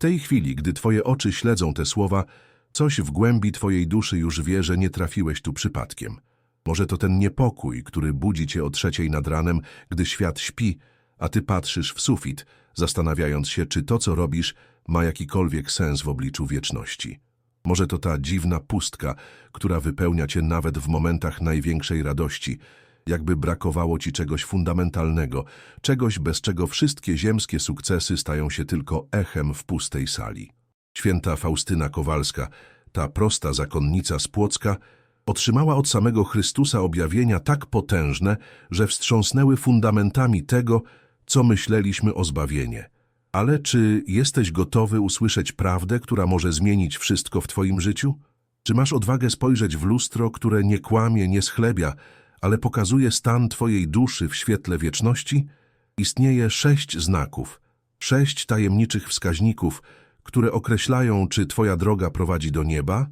tej chwili, gdy twoje oczy śledzą te słowa, coś w głębi twojej duszy już wie, że nie trafiłeś tu przypadkiem. Może to ten niepokój, który budzi cię o trzeciej nad ranem, gdy świat śpi, a ty patrzysz w sufit, zastanawiając się, czy to, co robisz, ma jakikolwiek sens w obliczu wieczności. Może to ta dziwna pustka, która wypełnia cię nawet w momentach największej radości, jakby brakowało ci czegoś fundamentalnego, czegoś, bez czego wszystkie ziemskie sukcesy stają się tylko echem w pustej sali. Święta Faustyna Kowalska, ta prosta zakonnica z Płocka, otrzymała od samego Chrystusa objawienia tak potężne, że wstrząsnęły fundamentami tego, co myśleliśmy o zbawienie. Ale czy jesteś gotowy usłyszeć prawdę, która może zmienić wszystko w twoim życiu? Czy masz odwagę spojrzeć w lustro, które nie kłamie, nie schlebia, ale pokazuje stan twojej duszy w świetle wieczności? Istnieje sześć znaków, sześć tajemniczych wskaźników, które określają, czy twoja droga prowadzi do nieba,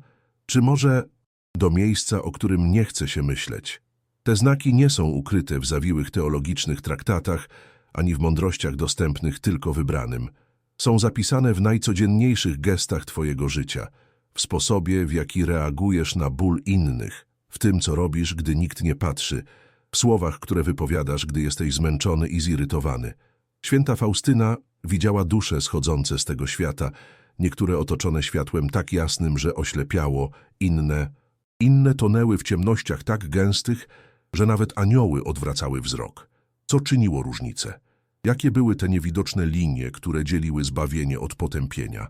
czy może do miejsca, o którym nie chce się myśleć. Te znaki nie są ukryte w zawiłych teologicznych traktatach, ani w mądrościach dostępnych tylko wybranym. Są zapisane w najcodzienniejszych gestach Twojego życia, w sposobie, w jaki reagujesz na ból innych, w tym, co robisz, gdy nikt nie patrzy, w słowach, które wypowiadasz, gdy jesteś zmęczony i zirytowany. Święta Faustyna widziała dusze schodzące z tego świata, niektóre otoczone światłem tak jasnym, że oślepiało, inne, inne tonęły w ciemnościach tak gęstych, że nawet anioły odwracały wzrok. Co czyniło różnicę? Jakie były te niewidoczne linie, które dzieliły zbawienie od potępienia?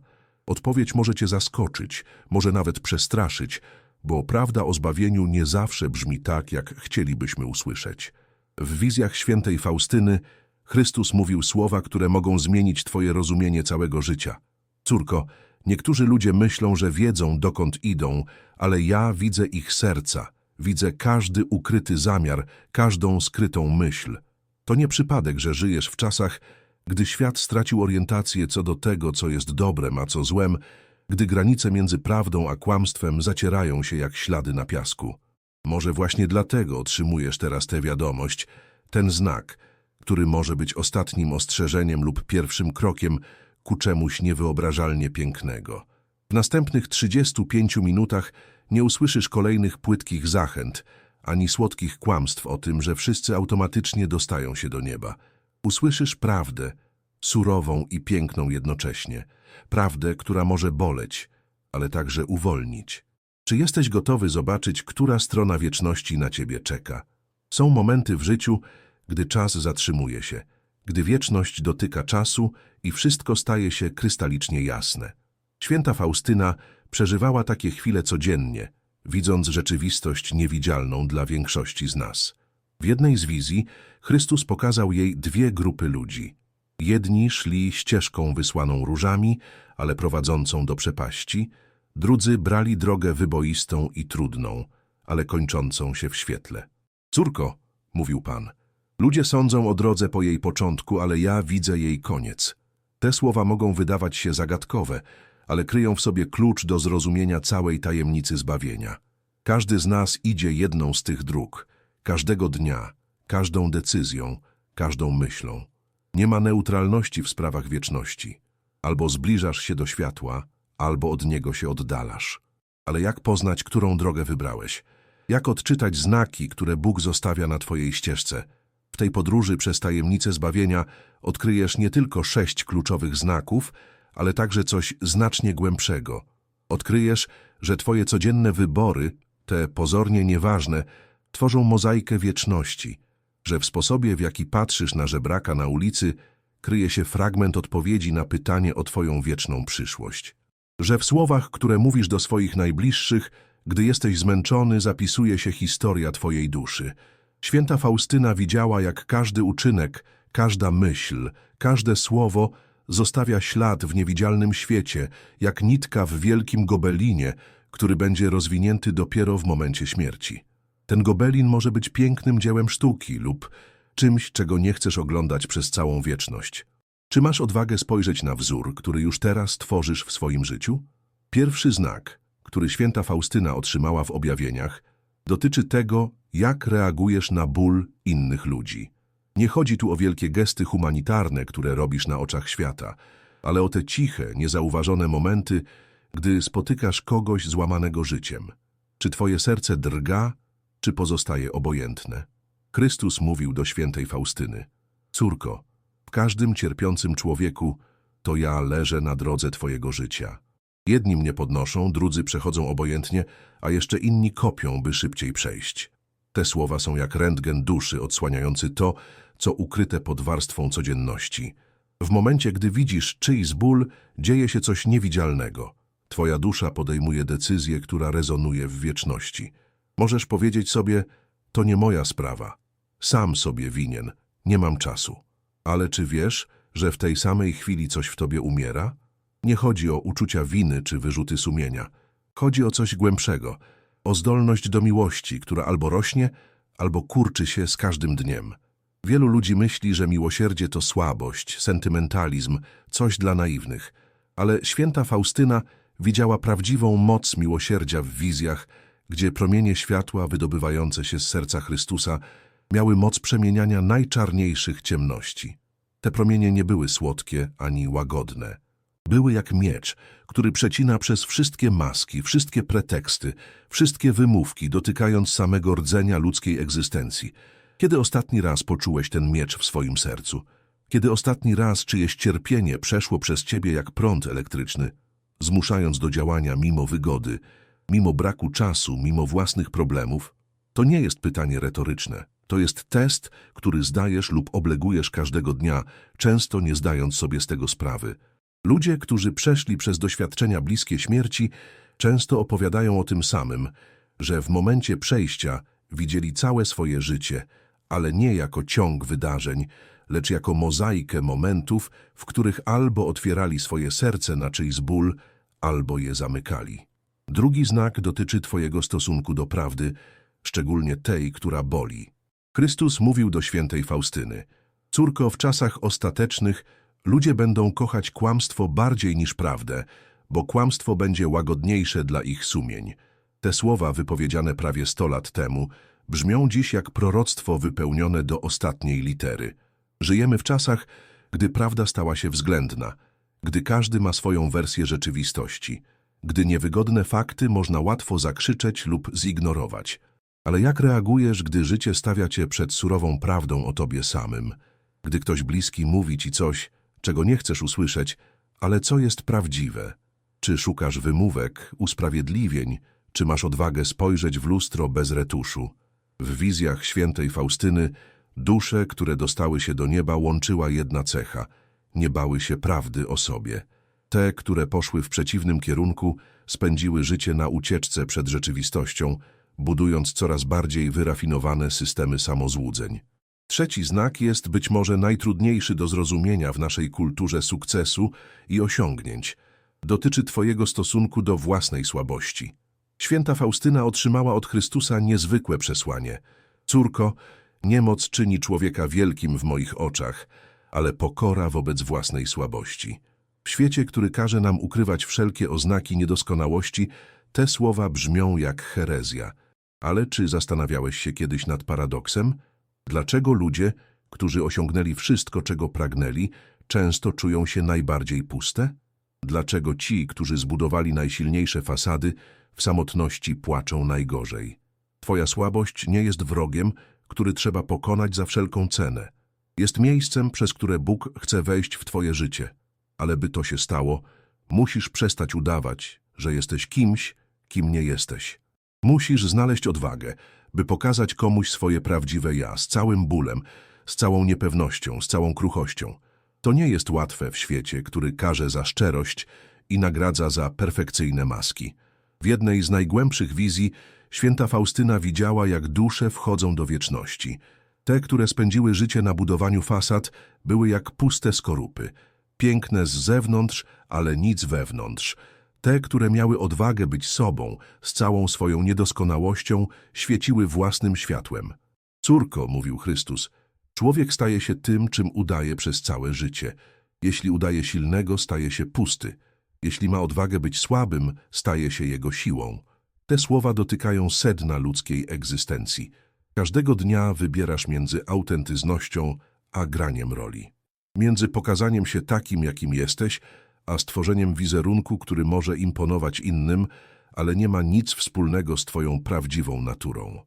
Odpowiedź może cię zaskoczyć, może nawet przestraszyć, bo prawda o zbawieniu nie zawsze brzmi tak, jak chcielibyśmy usłyszeć. W wizjach świętej Faustyny Chrystus mówił słowa, które mogą zmienić twoje rozumienie całego życia. Córko, niektórzy ludzie myślą, że wiedzą, dokąd idą, ale ja widzę ich serca, widzę każdy ukryty zamiar, każdą skrytą myśl. To nie przypadek, że żyjesz w czasach, gdy świat stracił orientację co do tego, co jest dobrem, a co złem, gdy granice między prawdą a kłamstwem zacierają się jak ślady na piasku. Może właśnie dlatego otrzymujesz teraz tę wiadomość, ten znak, który może być ostatnim ostrzeżeniem lub pierwszym krokiem ku czemuś niewyobrażalnie pięknego. W następnych 35 minutach nie usłyszysz kolejnych płytkich zachęt, ani słodkich kłamstw o tym, że wszyscy automatycznie dostają się do nieba. Usłyszysz prawdę, surową i piękną jednocześnie. Prawdę, która może boleć, ale także uwolnić. Czy jesteś gotowy zobaczyć, która strona wieczności na ciebie czeka? Są momenty w życiu, gdy czas zatrzymuje się, gdy wieczność dotyka czasu i wszystko staje się krystalicznie jasne. Święta Faustyna przeżywała takie chwile codziennie, widząc rzeczywistość niewidzialną dla większości z nas. W jednej z wizji Chrystus pokazał jej dwie grupy ludzi. Jedni szli ścieżką wysłaną różami, ale prowadzącą do przepaści, drudzy brali drogę wyboistą i trudną, ale kończącą się w świetle. Córko, mówił Pan, ludzie sądzą o drodze po jej początku, ale ja widzę jej koniec. Te słowa mogą wydawać się zagadkowe, ale kryją w sobie klucz do zrozumienia całej tajemnicy zbawienia. Każdy z nas idzie jedną z tych dróg, każdego dnia, każdą decyzją, każdą myślą. Nie ma neutralności w sprawach wieczności. Albo zbliżasz się do światła, albo od niego się oddalasz. Ale jak poznać, którą drogę wybrałeś? Jak odczytać znaki, które Bóg zostawia na twojej ścieżce? W tej podróży przez tajemnicę zbawienia odkryjesz nie tylko sześć kluczowych znaków, ale także coś znacznie głębszego. Odkryjesz, że twoje codzienne wybory, te pozornie nieważne, tworzą mozaikę wieczności, że w sposobie, w jaki patrzysz na żebraka na ulicy, kryje się fragment odpowiedzi na pytanie o twoją wieczną przyszłość. Że w słowach, które mówisz do swoich najbliższych, gdy jesteś zmęczony, zapisuje się historia twojej duszy. Święta Faustyna widziała, jak każdy uczynek, każda myśl, każde słowo zostawia ślad w niewidzialnym świecie, jak nitka w wielkim gobelinie, który będzie rozwinięty dopiero w momencie śmierci. Ten gobelin może być pięknym dziełem sztuki lub czymś, czego nie chcesz oglądać przez całą wieczność. Czy masz odwagę spojrzeć na wzór, który już teraz tworzysz w swoim życiu? Pierwszy znak, który święta Faustyna otrzymała w objawieniach, dotyczy tego, jak reagujesz na ból innych ludzi. Nie chodzi tu o wielkie gesty humanitarne, które robisz na oczach świata, ale o te ciche, niezauważone momenty, gdy spotykasz kogoś złamanego życiem. Czy twoje serce drga, czy pozostaje obojętne? Chrystus mówił do świętej Faustyny. Córko, w każdym cierpiącym człowieku to ja leżę na drodze twojego życia. Jedni mnie podnoszą, drudzy przechodzą obojętnie, a jeszcze inni kopią, by szybciej przejść. Te słowa są jak rentgen duszy odsłaniający to, co ukryte pod warstwą codzienności. W momencie, gdy widzisz czyjś ból, dzieje się coś niewidzialnego. Twoja dusza podejmuje decyzję, która rezonuje w wieczności. Możesz powiedzieć sobie, to nie moja sprawa. Sam sobie winien, nie mam czasu. Ale czy wiesz, że w tej samej chwili coś w tobie umiera? Nie chodzi o uczucia winy czy wyrzuty sumienia. Chodzi o coś głębszego, o zdolność do miłości, która albo rośnie, albo kurczy się z każdym dniem. Wielu ludzi myśli, że miłosierdzie to słabość, sentymentalizm, coś dla naiwnych. Ale święta Faustyna widziała prawdziwą moc miłosierdzia w wizjach, gdzie promienie światła wydobywające się z serca Chrystusa miały moc przemieniania najczarniejszych ciemności. Te promienie nie były słodkie ani łagodne. Były jak miecz, który przecina przez wszystkie maski, wszystkie preteksty, wszystkie wymówki, dotykając samego rdzenia ludzkiej egzystencji. Kiedy ostatni raz poczułeś ten miecz w swoim sercu? Kiedy ostatni raz czyjeś cierpienie przeszło przez ciebie jak prąd elektryczny, zmuszając do działania mimo wygody, mimo braku czasu, mimo własnych problemów? To nie jest pytanie retoryczne. To jest test, który zdajesz lub oblegujesz każdego dnia, często nie zdając sobie z tego sprawy. Ludzie, którzy przeszli przez doświadczenia bliskie śmierci, często opowiadają o tym samym, że w momencie przejścia widzieli całe swoje życie, ale nie jako ciąg wydarzeń, lecz jako mozaikę momentów, w których albo otwierali swoje serce na czyjś ból, albo je zamykali. Drugi znak dotyczy Twojego stosunku do prawdy, szczególnie tej, która boli. Chrystus mówił do świętej Faustyny: Córko, w czasach ostatecznych ludzie będą kochać kłamstwo bardziej niż prawdę, bo kłamstwo będzie łagodniejsze dla ich sumień. Te słowa, wypowiedziane prawie sto lat temu, brzmią dziś jak proroctwo wypełnione do ostatniej litery. Żyjemy w czasach, gdy prawda stała się względna, gdy każdy ma swoją wersję rzeczywistości, gdy niewygodne fakty można łatwo zakrzyczeć lub zignorować. Ale jak reagujesz, gdy życie stawia cię przed surową prawdą o tobie samym? Gdy ktoś bliski mówi ci coś, czego nie chcesz usłyszeć, ale co jest prawdziwe? Czy szukasz wymówek, usprawiedliwień, czy masz odwagę spojrzeć w lustro bez retuszu? W wizjach świętej Faustyny dusze, które dostały się do nieba, łączyła jedna cecha – nie bały się prawdy o sobie. Te, które poszły w przeciwnym kierunku, spędziły życie na ucieczce przed rzeczywistością, budując coraz bardziej wyrafinowane systemy samozłudzeń. Trzeci znak jest być może najtrudniejszy do zrozumienia w naszej kulturze sukcesu i osiągnięć. Dotyczy Twojego stosunku do własnej słabości. Święta Faustyna otrzymała od Chrystusa niezwykłe przesłanie. Córko, niemoc czyni człowieka wielkim w moich oczach, ale pokora wobec własnej słabości. W świecie, który każe nam ukrywać wszelkie oznaki niedoskonałości, te słowa brzmią jak herezja. Ale czy zastanawiałeś się kiedyś nad paradoksem? Dlaczego ludzie, którzy osiągnęli wszystko, czego pragnęli, często czują się najbardziej puste? Dlaczego ci, którzy zbudowali najsilniejsze fasady, w samotności płaczą najgorzej? Twoja słabość nie jest wrogiem, który trzeba pokonać za wszelką cenę. Jest miejscem, przez które Bóg chce wejść w Twoje życie. Ale by to się stało, musisz przestać udawać, że jesteś kimś, kim nie jesteś. Musisz znaleźć odwagę, by pokazać komuś swoje prawdziwe ja, z całym bólem, z całą niepewnością, z całą kruchością. To nie jest łatwe w świecie, który karze za szczerość i nagradza za perfekcyjne maski. W jednej z najgłębszych wizji święta Faustyna widziała, jak dusze wchodzą do wieczności. Te, które spędziły życie na budowaniu fasad, były jak puste skorupy. Piękne z zewnątrz, ale nic wewnątrz. Te, które miały odwagę być sobą, z całą swoją niedoskonałością, świeciły własnym światłem. Córko, mówił Chrystus, człowiek staje się tym, czym udaje przez całe życie. Jeśli udaje silnego, staje się pusty. Jeśli ma odwagę być słabym, staje się jego siłą. Te słowa dotykają sedna ludzkiej egzystencji. Każdego dnia wybierasz między autentyznością a graniem roli. Między pokazaniem się takim, jakim jesteś, a stworzeniem wizerunku, który może imponować innym, ale nie ma nic wspólnego z twoją prawdziwą naturą.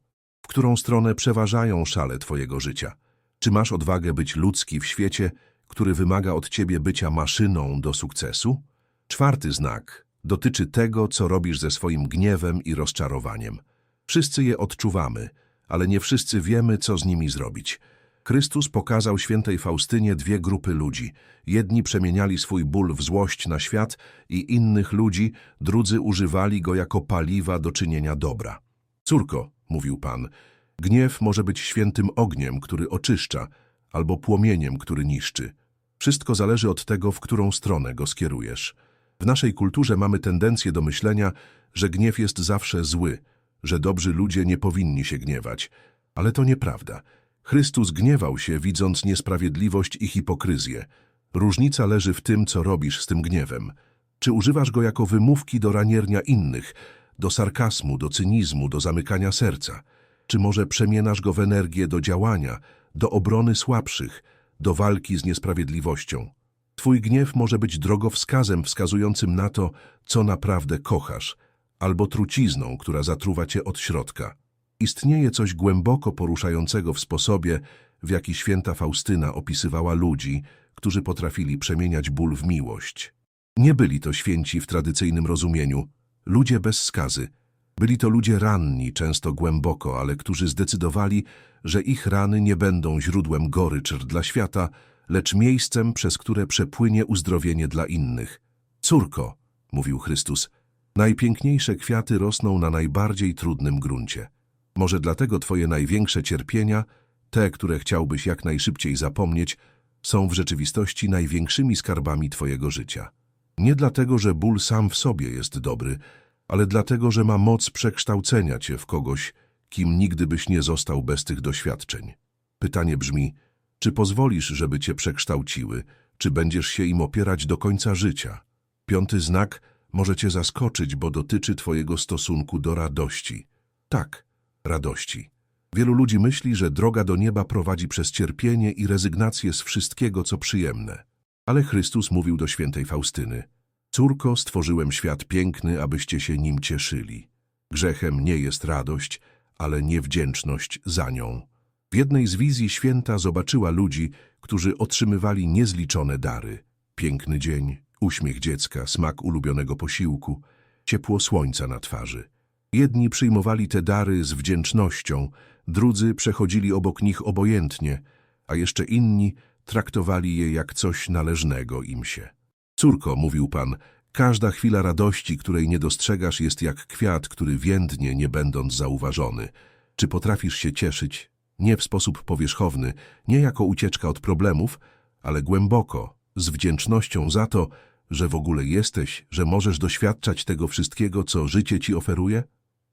W którą stronę przeważają szale twojego życia? Czy masz odwagę być ludzki w świecie, który wymaga od ciebie bycia maszyną do sukcesu? Czwarty znak dotyczy tego, co robisz ze swoim gniewem i rozczarowaniem. Wszyscy je odczuwamy, ale nie wszyscy wiemy, co z nimi zrobić. Chrystus pokazał świętej Faustynie dwie grupy ludzi. Jedni przemieniali swój ból w złość na świat i innych ludzi, drudzy używali go jako paliwa do czynienia dobra. Córko, mówił Pan, gniew może być świętym ogniem, który oczyszcza, albo płomieniem, który niszczy. Wszystko zależy od tego, w którą stronę go skierujesz. W naszej kulturze mamy tendencję do myślenia, że gniew jest zawsze zły, że dobrzy ludzie nie powinni się gniewać. Ale to nieprawda. Chrystus gniewał się, widząc niesprawiedliwość i hipokryzję. Różnica leży w tym, co robisz z tym gniewem. Czy używasz go jako wymówki do raniernia innych, do sarkazmu, do cynizmu, do zamykania serca? Czy może przemieniasz go w energię do działania, do obrony słabszych, do walki z niesprawiedliwością? Twój gniew może być drogowskazem wskazującym na to, co naprawdę kochasz, albo trucizną, która zatruwa cię od środka. Istnieje coś głęboko poruszającego w sposobie, w jaki święta Faustyna opisywała ludzi, którzy potrafili przemieniać ból w miłość. Nie byli to święci w tradycyjnym rozumieniu, ludzie bez skazy. Byli to ludzie ranni, często głęboko, ale którzy zdecydowali, że ich rany nie będą źródłem gorycz dla świata, lecz miejscem, przez które przepłynie uzdrowienie dla innych. Córko, mówił Chrystus, najpiękniejsze kwiaty rosną na najbardziej trudnym gruncie. Może dlatego twoje największe cierpienia, te, które chciałbyś jak najszybciej zapomnieć, są w rzeczywistości największymi skarbami twojego życia. Nie dlatego, że ból sam w sobie jest dobry, ale dlatego, że ma moc przekształcenia cię w kogoś, kim nigdy byś nie został bez tych doświadczeń. Pytanie brzmi, czy pozwolisz, żeby cię przekształciły, czy będziesz się im opierać do końca życia? Piąty znak może cię zaskoczyć, bo dotyczy twojego stosunku do radości. Tak, radości. Wielu ludzi myśli, że droga do nieba prowadzi przez cierpienie i rezygnację z wszystkiego, co przyjemne. Ale Chrystus mówił do świętej Faustyny, Córko, stworzyłem świat piękny, abyście się nim cieszyli. Grzechem nie jest radość, ale niewdzięczność za nią. W jednej z wizji święta zobaczyła ludzi, którzy otrzymywali niezliczone dary. Piękny dzień, uśmiech dziecka, smak ulubionego posiłku, ciepło słońca na twarzy. Jedni przyjmowali te dary z wdzięcznością, drudzy przechodzili obok nich obojętnie, a jeszcze inni traktowali je jak coś należnego im się. Córko, mówił Pan, każda chwila radości, której nie dostrzegasz, jest jak kwiat, który więdnie, nie będąc zauważony. Czy potrafisz się cieszyć? Nie w sposób powierzchowny, nie jako ucieczka od problemów, ale głęboko, z wdzięcznością za to, że w ogóle jesteś, że możesz doświadczać tego wszystkiego, co życie ci oferuje?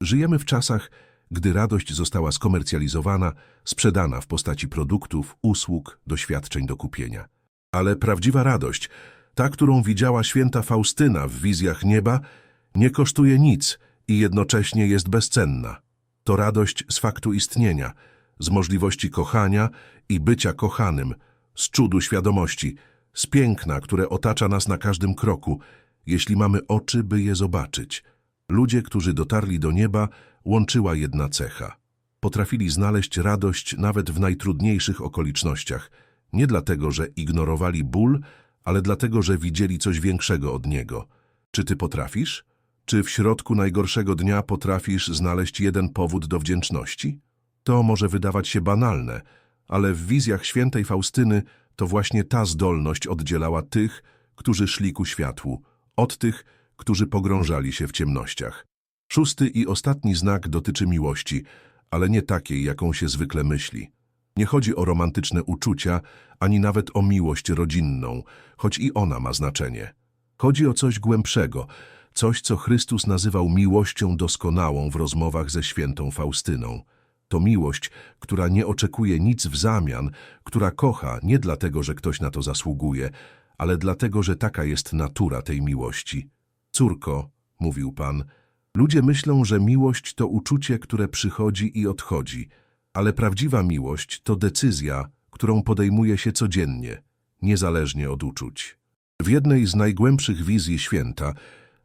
Żyjemy w czasach, gdy radość została skomercjalizowana, sprzedana w postaci produktów, usług, doświadczeń do kupienia. Ale prawdziwa radość, ta, którą widziała święta Faustyna w wizjach nieba, nie kosztuje nic i jednocześnie jest bezcenna. To radość z faktu istnienia, z możliwości kochania i bycia kochanym, z czudu świadomości, z piękna, które otacza nas na każdym kroku, jeśli mamy oczy, by je zobaczyć. Ludzie, którzy dotarli do nieba, łączyła jedna cecha. Potrafili znaleźć radość nawet w najtrudniejszych okolicznościach, nie dlatego, że ignorowali ból, ale dlatego, że widzieli coś większego od niego. Czy ty potrafisz? Czy w środku najgorszego dnia potrafisz znaleźć jeden powód do wdzięczności? To może wydawać się banalne, ale w wizjach świętej Faustyny to właśnie ta zdolność oddzielała tych, którzy szli ku światłu, od tych, którzy pogrążali się w ciemnościach. Szósty i ostatni znak dotyczy miłości, ale nie takiej, jaką się zwykle myśli. Nie chodzi o romantyczne uczucia, ani nawet o miłość rodzinną, choć i ona ma znaczenie. Chodzi o coś głębszego, coś, co Chrystus nazywał miłością doskonałą w rozmowach ze świętą Faustyną. To miłość, która nie oczekuje nic w zamian, która kocha nie dlatego, że ktoś na to zasługuje, ale dlatego, że taka jest natura tej miłości. Córko, mówił Pan, ludzie myślą, że miłość to uczucie, które przychodzi i odchodzi, ale prawdziwa miłość to decyzja, którą podejmuje się codziennie. niezależnie od uczuć. W jednej z najgłębszych wizji święta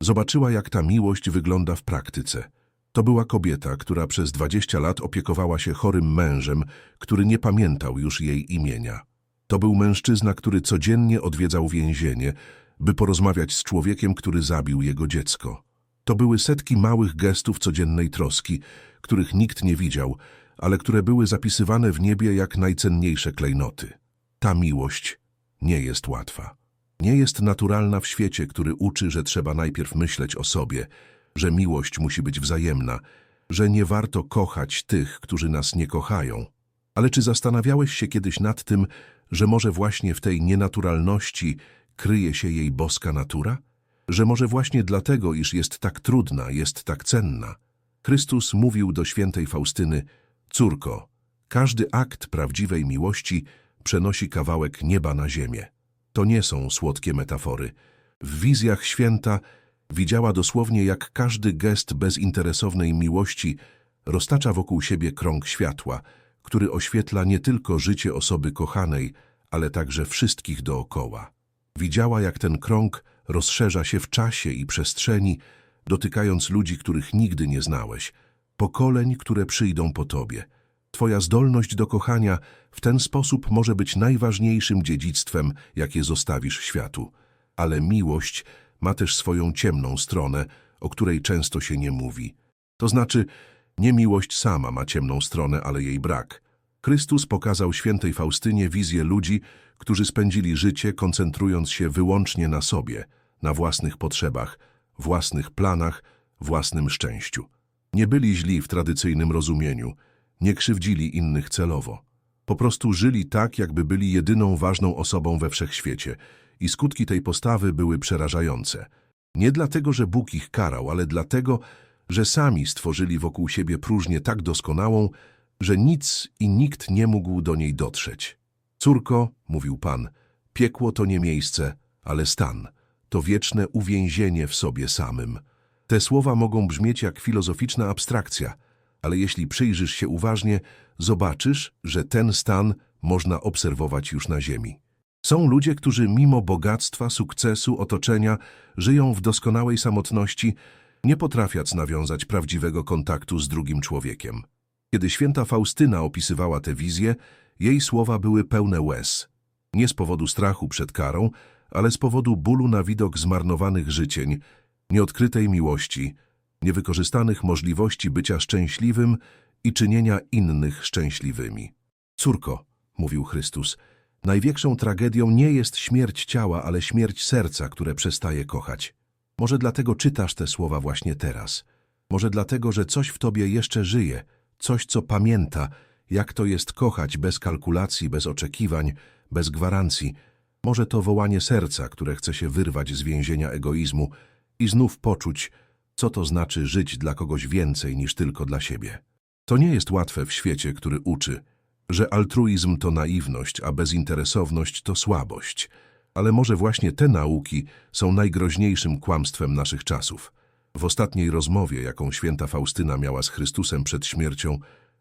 zobaczyła, jak ta miłość wygląda w praktyce. To była kobieta, która przez 20 lat opiekowała się chorym mężem, który nie pamiętał już jej imienia. To był mężczyzna, który codziennie odwiedzał więzienie, by porozmawiać z człowiekiem, który zabił jego dziecko. To były setki małych gestów codziennej troski, których nikt nie widział, ale które były zapisywane w niebie jak najcenniejsze klejnoty. Ta miłość nie jest łatwa. Nie jest naturalna w świecie, który uczy, że trzeba najpierw myśleć o sobie, że miłość musi być wzajemna, że nie warto kochać tych, którzy nas nie kochają. Ale czy zastanawiałeś się kiedyś nad tym, że może właśnie w tej nienaturalności kryje się jej boska natura? Że może właśnie dlatego, iż jest tak trudna, jest tak cenna? Chrystus mówił do świętej Faustyny, Córko, każdy akt prawdziwej miłości przenosi kawałek nieba na ziemię. To nie są słodkie metafory. W wizjach święta widziała dosłownie, jak każdy gest bezinteresownej miłości roztacza wokół siebie krąg światła, który oświetla nie tylko życie osoby kochanej, ale także wszystkich dookoła. Widziała, jak ten krąg rozszerza się w czasie i przestrzeni, dotykając ludzi, których nigdy nie znałeś, pokoleń, które przyjdą po tobie. Twoja zdolność do kochania w ten sposób może być najważniejszym dziedzictwem, jakie zostawisz światu. Ale miłość ma też swoją ciemną stronę, o której często się nie mówi. To znaczy, nie miłość sama ma ciemną stronę, ale jej brak. Chrystus pokazał świętej Faustynie wizję ludzi, którzy spędzili życie koncentrując się wyłącznie na sobie, na własnych potrzebach, własnych planach, własnym szczęściu. Nie byli źli w tradycyjnym rozumieniu, nie krzywdzili innych celowo. Po prostu żyli tak, jakby byli jedyną ważną osobą we wszechświecie i skutki tej postawy były przerażające. Nie dlatego, że Bóg ich karał, ale dlatego, że sami stworzyli wokół siebie próżnię tak doskonałą, że nic i nikt nie mógł do niej dotrzeć. Córko, mówił Pan, piekło to nie miejsce, ale stan. To wieczne uwięzienie w sobie samym. Te słowa mogą brzmieć jak filozoficzna abstrakcja, ale jeśli przyjrzysz się uważnie, zobaczysz, że ten stan można obserwować już na ziemi. Są ludzie, którzy mimo bogactwa, sukcesu, otoczenia żyją w doskonałej samotności, nie potrafiąc nawiązać prawdziwego kontaktu z drugim człowiekiem. Kiedy święta Faustyna opisywała tę wizję, jej słowa były pełne łez. Nie z powodu strachu przed karą, ale z powodu bólu na widok zmarnowanych życień, nieodkrytej miłości, niewykorzystanych możliwości bycia szczęśliwym i czynienia innych szczęśliwymi. Córko, mówił Chrystus, największą tragedią nie jest śmierć ciała, ale śmierć serca, które przestaje kochać. Może dlatego czytasz te słowa właśnie teraz. Może dlatego, że coś w tobie jeszcze żyje, coś, co pamięta, jak to jest kochać bez kalkulacji, bez oczekiwań, bez gwarancji. Może to wołanie serca, które chce się wyrwać z więzienia egoizmu i znów poczuć, co to znaczy żyć dla kogoś więcej niż tylko dla siebie. To nie jest łatwe w świecie, który uczy, że altruizm to naiwność, a bezinteresowność to słabość. Ale może właśnie te nauki są najgroźniejszym kłamstwem naszych czasów. W ostatniej rozmowie, jaką święta Faustyna miała z Chrystusem przed śmiercią,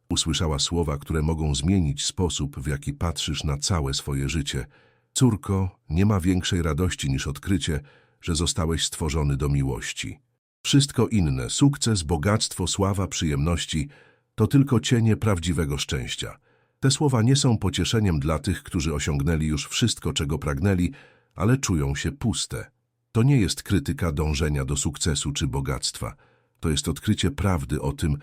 usłyszała słowa, które mogą zmienić sposób, w jaki patrzysz na całe swoje życie. Córko, nie ma większej radości niż odkrycie, że zostałeś stworzony do miłości. Wszystko inne, sukces, bogactwo, sława, przyjemności, to tylko cienie prawdziwego szczęścia. Te słowa nie są pocieszeniem dla tych, którzy osiągnęli już wszystko, czego pragnęli, ale czują się puste. To nie jest krytyka dążenia do sukcesu czy bogactwa. To jest odkrycie prawdy o tym,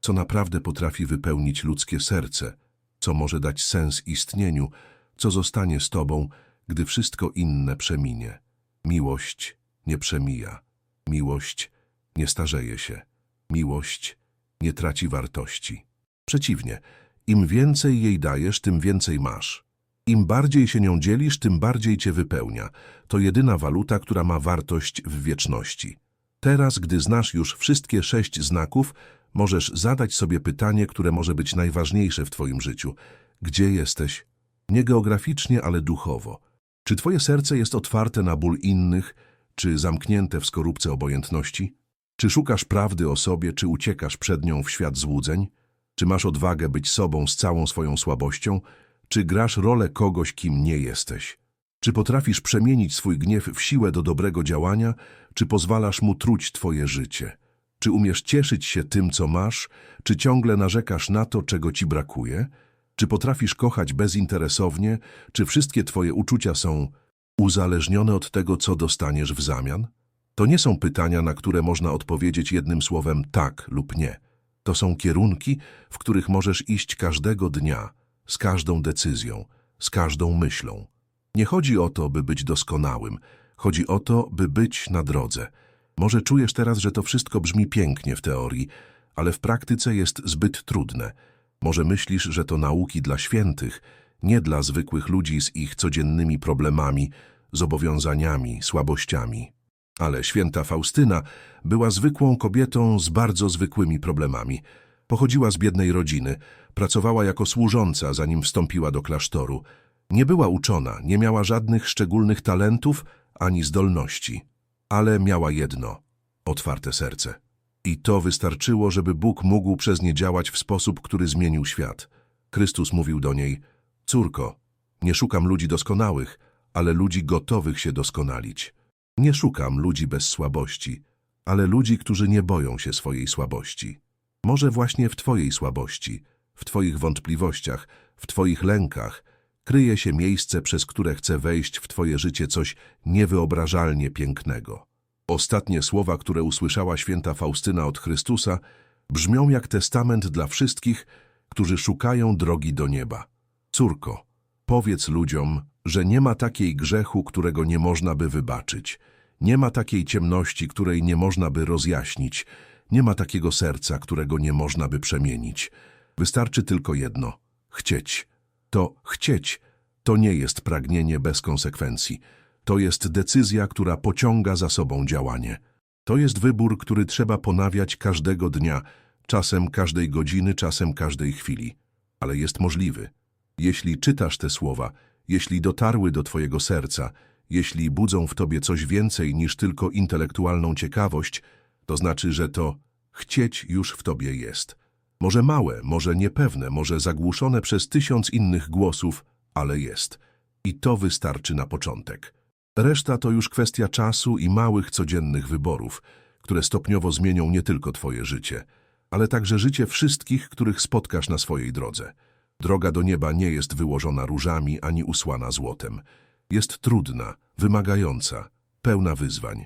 co naprawdę potrafi wypełnić ludzkie serce, co może dać sens istnieniu, co zostanie z tobą, gdy wszystko inne przeminie. Miłość nie przemija. Miłość nie starzeje się. Miłość nie traci wartości. Przeciwnie, im więcej jej dajesz, tym więcej masz. Im bardziej się nią dzielisz, tym bardziej cię wypełnia. To jedyna waluta, która ma wartość w wieczności. Teraz, gdy znasz już wszystkie sześć znaków, możesz zadać sobie pytanie, które może być najważniejsze w twoim życiu. Gdzie jesteś? Nie geograficznie, ale duchowo. Czy twoje serce jest otwarte na ból innych, czy zamknięte w skorupce obojętności? Czy szukasz prawdy o sobie, czy uciekasz przed nią w świat złudzeń? Czy masz odwagę być sobą z całą swoją słabością, czy grasz rolę kogoś, kim nie jesteś? Czy potrafisz przemienić swój gniew w siłę do dobrego działania, czy pozwalasz mu truć twoje życie? Czy umiesz cieszyć się tym, co masz, czy ciągle narzekasz na to, czego ci brakuje? Czy potrafisz kochać bezinteresownie, czy wszystkie twoje uczucia są uzależnione od tego, co dostaniesz w zamian? To nie są pytania, na które można odpowiedzieć jednym słowem tak lub nie. To są kierunki, w których możesz iść każdego dnia, z każdą decyzją, z każdą myślą. Nie chodzi o to, by być doskonałym. Chodzi o to, by być na drodze. Może czujesz teraz, że to wszystko brzmi pięknie w teorii, ale w praktyce jest zbyt trudne. Może myślisz, że to nauki dla świętych, nie dla zwykłych ludzi z ich codziennymi problemami, zobowiązaniami, słabościami. Ale święta Faustyna była zwykłą kobietą z bardzo zwykłymi problemami. Pochodziła z biednej rodziny, pracowała jako służąca, zanim wstąpiła do klasztoru. Nie była uczona, nie miała żadnych szczególnych talentów ani zdolności. Ale miała jedno – otwarte serce. I to wystarczyło, żeby Bóg mógł przez nie działać w sposób, który zmienił świat. Chrystus mówił do niej – Córko, nie szukam ludzi doskonałych, ale ludzi gotowych się doskonalić. Nie szukam ludzi bez słabości, ale ludzi, którzy nie boją się swojej słabości. Może właśnie w Twojej słabości, w Twoich wątpliwościach, w Twoich lękach kryje się miejsce, przez które chce wejść w Twoje życie coś niewyobrażalnie pięknego. Ostatnie słowa, które usłyszała święta Faustyna od Chrystusa, brzmią jak testament dla wszystkich, którzy szukają drogi do nieba. Córko, powiedz ludziom, że nie ma takiej grzechu, którego nie można by wybaczyć. Nie ma takiej ciemności, której nie można by rozjaśnić. Nie ma takiego serca, którego nie można by przemienić. Wystarczy tylko jedno – chcieć. To chcieć to nie jest pragnienie bez konsekwencji. To jest decyzja, która pociąga za sobą działanie. To jest wybór, który trzeba ponawiać każdego dnia, czasem każdej godziny, czasem każdej chwili. Ale jest możliwy. Jeśli czytasz te słowa, jeśli dotarły do Twojego serca, jeśli budzą w Tobie coś więcej niż tylko intelektualną ciekawość, to znaczy, że to chcieć już w Tobie jest. Może małe, może niepewne, może zagłuszone przez tysiąc innych głosów, ale jest. I to wystarczy na początek. Reszta to już kwestia czasu i małych codziennych wyborów, które stopniowo zmienią nie tylko Twoje życie, ale także życie wszystkich, których spotkasz na swojej drodze. Droga do nieba nie jest wyłożona różami ani usłana złotem. Jest trudna, wymagająca, pełna wyzwań.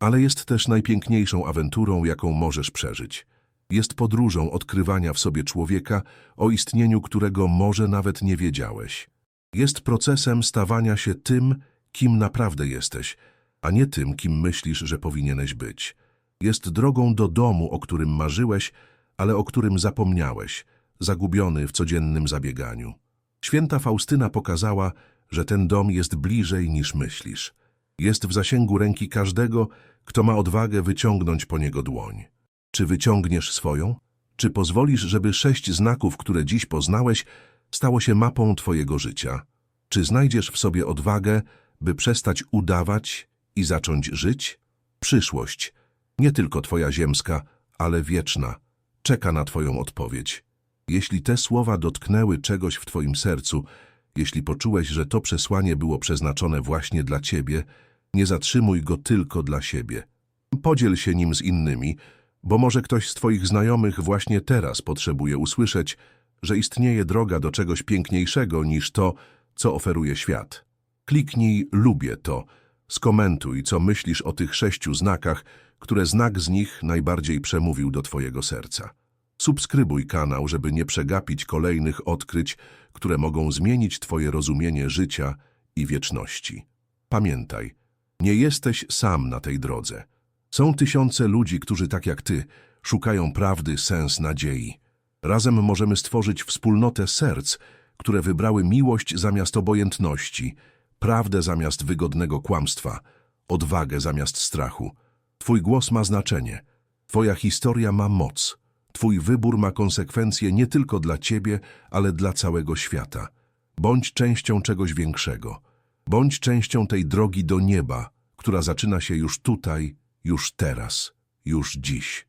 Ale jest też najpiękniejszą awanturą, jaką możesz przeżyć. Jest podróżą odkrywania w sobie człowieka, o istnieniu którego może nawet nie wiedziałeś. Jest procesem stawania się tym, kim naprawdę jesteś, a nie tym, kim myślisz, że powinieneś być. Jest drogą do domu, o którym marzyłeś, ale o którym zapomniałeś, zagubiony w codziennym zabieganiu. Święta Faustyna pokazała, że ten dom jest bliżej niż myślisz. Jest w zasięgu ręki każdego, kto ma odwagę wyciągnąć po niego dłoń. Czy wyciągniesz swoją? Czy pozwolisz, żeby sześć znaków, które dziś poznałeś, stało się mapą Twojego życia? Czy znajdziesz w sobie odwagę, by przestać udawać i zacząć żyć? Przyszłość, nie tylko Twoja ziemska, ale wieczna, czeka na Twoją odpowiedź. Jeśli te słowa dotknęły czegoś w Twoim sercu, jeśli poczułeś, że to przesłanie było przeznaczone właśnie dla Ciebie, nie zatrzymuj go tylko dla siebie. Podziel się nim z innymi, bo może ktoś z Twoich znajomych właśnie teraz potrzebuje usłyszeć, że istnieje droga do czegoś piękniejszego niż to, co oferuje świat. Kliknij Lubię to, skomentuj, co myślisz o tych sześciu znakach, które znak z nich najbardziej przemówił do Twojego serca. Subskrybuj kanał, żeby nie przegapić kolejnych odkryć, które mogą zmienić Twoje rozumienie życia i wieczności. Pamiętaj, nie jesteś sam na tej drodze. Są tysiące ludzi, którzy tak jak Ty szukają prawdy, sens, nadziei. Razem możemy stworzyć wspólnotę serc, które wybrały miłość zamiast obojętności, prawdę zamiast wygodnego kłamstwa, odwagę zamiast strachu. Twój głos ma znaczenie, Twoja historia ma moc, Twój wybór ma konsekwencje nie tylko dla Ciebie, ale dla całego świata. Bądź częścią czegoś większego. Bądź częścią tej drogi do nieba, która zaczyna się już tutaj, już teraz, już dziś.